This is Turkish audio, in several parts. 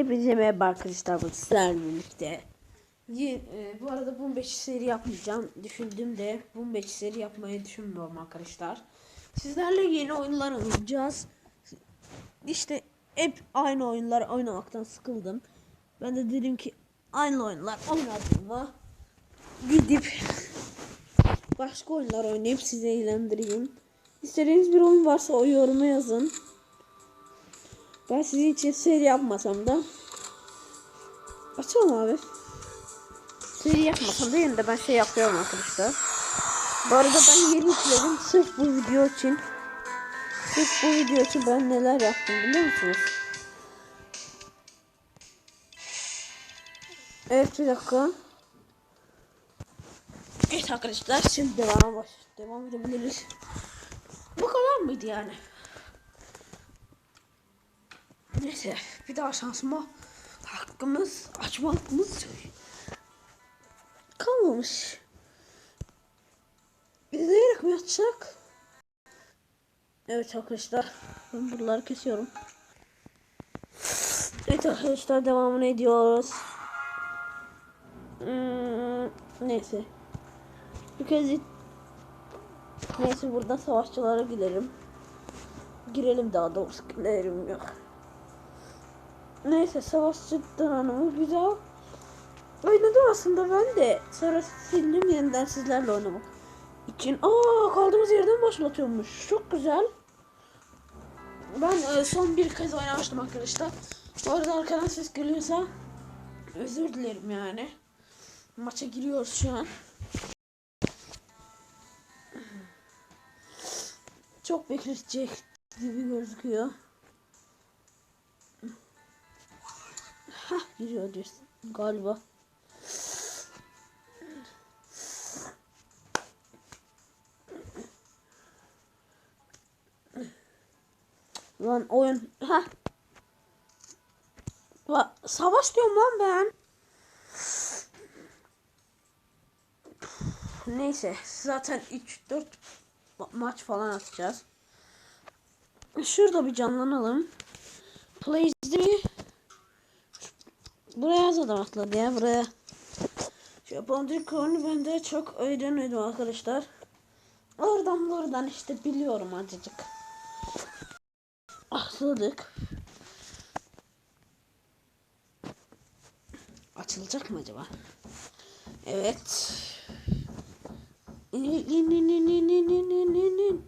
Hepinize merhaba arkadaşlar bu sizlerle birlikte. E, bu arada Boom 5 seri yapmayacağım. Düşündüm de Boom 5 seri yapmayı düşünmüyorum arkadaşlar. Sizlerle yeni oyunlar oynayacağız. İşte hep aynı oyunlar oynamaktan sıkıldım. Ben de dedim ki aynı oyunlar oynadığıma gidip başka oyunlar oynayıp sizi eğlendireyim. İstediğiniz bir oyun varsa o yoruma yazın. Ben sizin için seri yapmasam da açalım abi. Seri yapmasam da yine de ben şey yapıyorum arkadaşlar. Bu arada ben yeni yükledim sırf bu video için. Sırf bu video için ben neler yaptım biliyor musunuz? Evet bir dakika. Evet arkadaşlar şimdi devam baş devam edebiliriz. Bu kadar mıydı yani? Neyse bir daha şansıma hakkımız açma hakkımız kalmamış. İzleyerek mi yatacak? Evet arkadaşlar ben buraları kesiyorum. Evet arkadaşlar devamını ediyoruz. Hmm, neyse. Bir kez Neyse burada savaşçılara girelim. Girelim daha doğrusu girelim yok. Neyse savaşçı donanımı güzel. Oynadım aslında ben de. Sonra sildim yeniden sizlerle oynamak için. Aa kaldığımız yerden başlatıyormuş. Çok güzel. Ben e, son bir kez oynamıştım arkadaşlar. Bu arada arkadan ses geliyorsa özür dilerim yani. Maça giriyoruz şu an. Çok bekletecek gibi gözüküyor. Hah giriyor diyorsun galiba. Lan oyun ha. Va savaş diyorum lan ben. Neyse zaten 3 4 maç falan atacağız. Şurada bir canlanalım. Bir Buraya az atladı ya buraya. Şu Japondaki oyunu ben de çok öğrenemedim arkadaşlar. Oradan buradan işte biliyorum azıcık. Atladık. Açılacak mı acaba? Evet. İn in.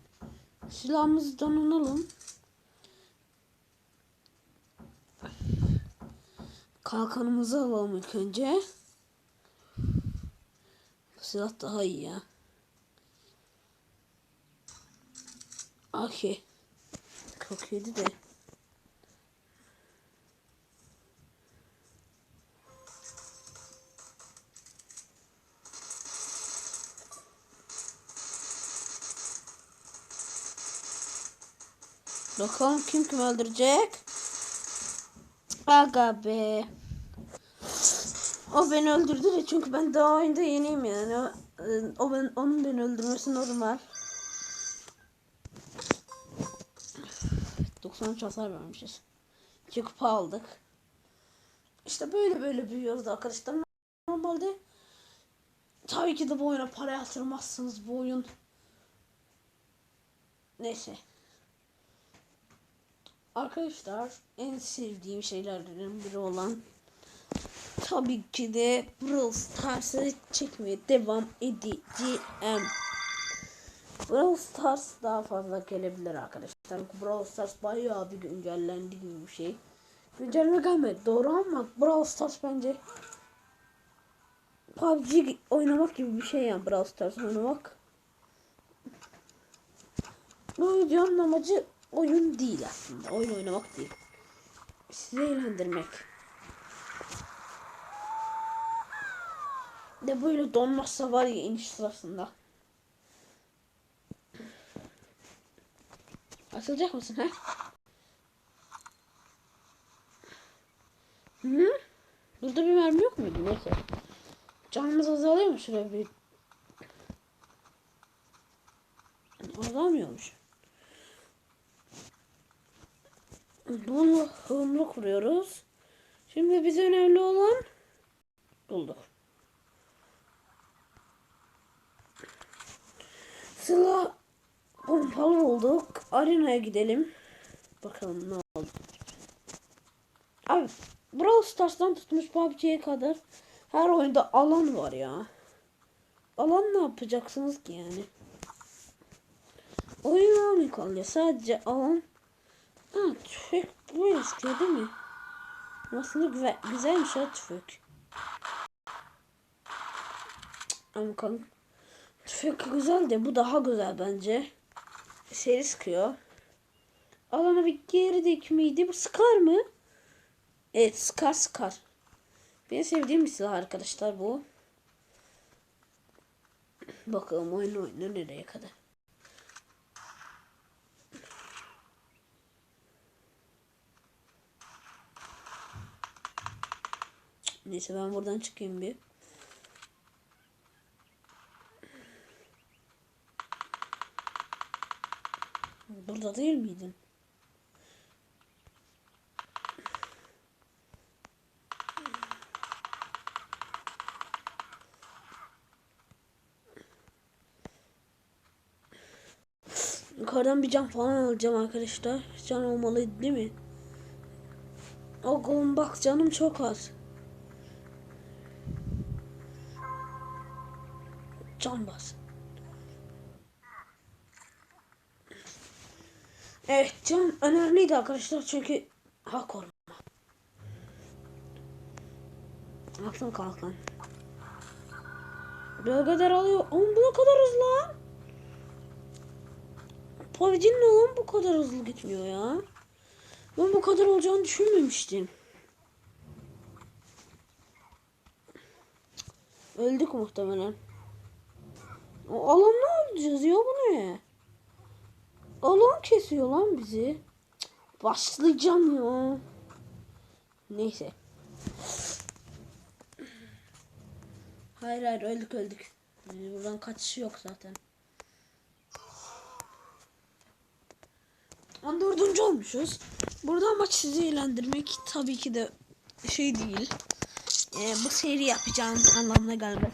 Silahımızı donanalım. Kalkanımızı alalım ilk önce. Bu silah daha iyi ya. Okey. 47 de. Bakalım kim kim öldürecek? Aga be. O beni öldürdü de çünkü ben daha oyunda yeniyim yani. O, o ben onun beni öldürmesi normal. 93 hasar vermişiz. İki aldık. İşte böyle böyle büyüyoruz arkadaşlar. Normalde tabii ki de bu oyuna para yatırmazsınız bu oyun. Neyse. Arkadaşlar en sevdiğim şeylerden biri olan tabii ki de Brawl Stars'ı çekmeye devam edeceğim. Brawl Stars daha fazla gelebilir arkadaşlar. Brawl Stars bayağı bir güncellendi gibi bir şey. Güncelleme gelmedi doğru ama Brawl Stars bence PUBG oynamak gibi bir şey yani Brawl Stars oynamak. Bu videonun amacı oyun değil aslında. Oyun oynamak değil. Sizi eğlendirmek. De böyle donmazsa var ya iniş sırasında. Açılacak mısın ha? Hı? Burada bir mermi yok muydu? Neyse. Canımız azalıyor mu şuraya bir? Azalmıyormuş. Bunu hımlık vuruyoruz. Şimdi bize önemli olan bulduk. Sıla pompalı bulduk. Arenaya gidelim. Bakalım ne oldu. Abi Brawl Stars'tan tutmuş PUBG'ye kadar her oyunda alan var ya. Alan ne yapacaksınız ki yani? Oyun mı kalıyor? Sadece alan. Ha tüfek böyle istiyor değil mi? Aslında güzel, güzelmiş ha tüfek. Ama kanka tüfek güzel de bu daha güzel bence. Seri sıkıyor. Alana bir geri miydi? Bu sıkar mı? Evet sıkar sıkar. Benim sevdiğim bir silah arkadaşlar bu. Bakalım oyun oyunu nereye kadar. Neyse ben buradan çıkayım bir. Burada değil miydin? Yukarıdan bir cam falan alacağım arkadaşlar. Can olmalıydı değil mi? Oğlum bak canım çok az. Can bas. Evet can önemliydi arkadaşlar çünkü hak koruma. Aklım kalk lan. Bölgeler alıyor. Oğlum bu ne kadar hızlı lan. PUBG'nin neden bu kadar hızlı gitmiyor ya? Ben bu kadar olacağını düşünmemiştim. Öldük muhtemelen. O alan ne olacağız ya bu ne? Alan kesiyor lan bizi. Başlayacağım ya. Neyse. Hayır hayır öldük öldük. Ee, Buradan kaçış yok zaten. 14. olmuşuz. Burada amaç sizi eğlendirmek tabii ki de şey değil. Ee, bu seri yapacağım anlamına gelmez.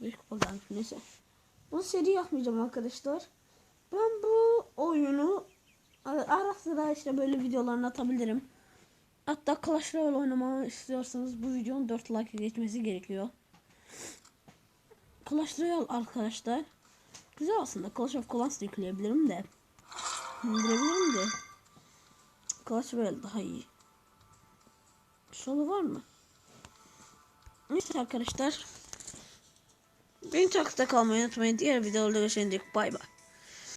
Büyük buradan neyse. Bu seri yapmayacağım arkadaşlar. Ben bu oyunu ara sıra işte böyle videolarını atabilirim. Hatta Clash Royale oynamamı istiyorsanız bu videonun 4 like geçmesi gerekiyor. Clash Royale arkadaşlar. Güzel aslında. Clash of Clans yükleyebilirim de. İndirebilirim de. Clash Royale daha iyi. Solu var mı? Neyse arkadaşlar. Beni takipte kalmayı unutmayın. Diğer videolarda görüşene dek bay bay.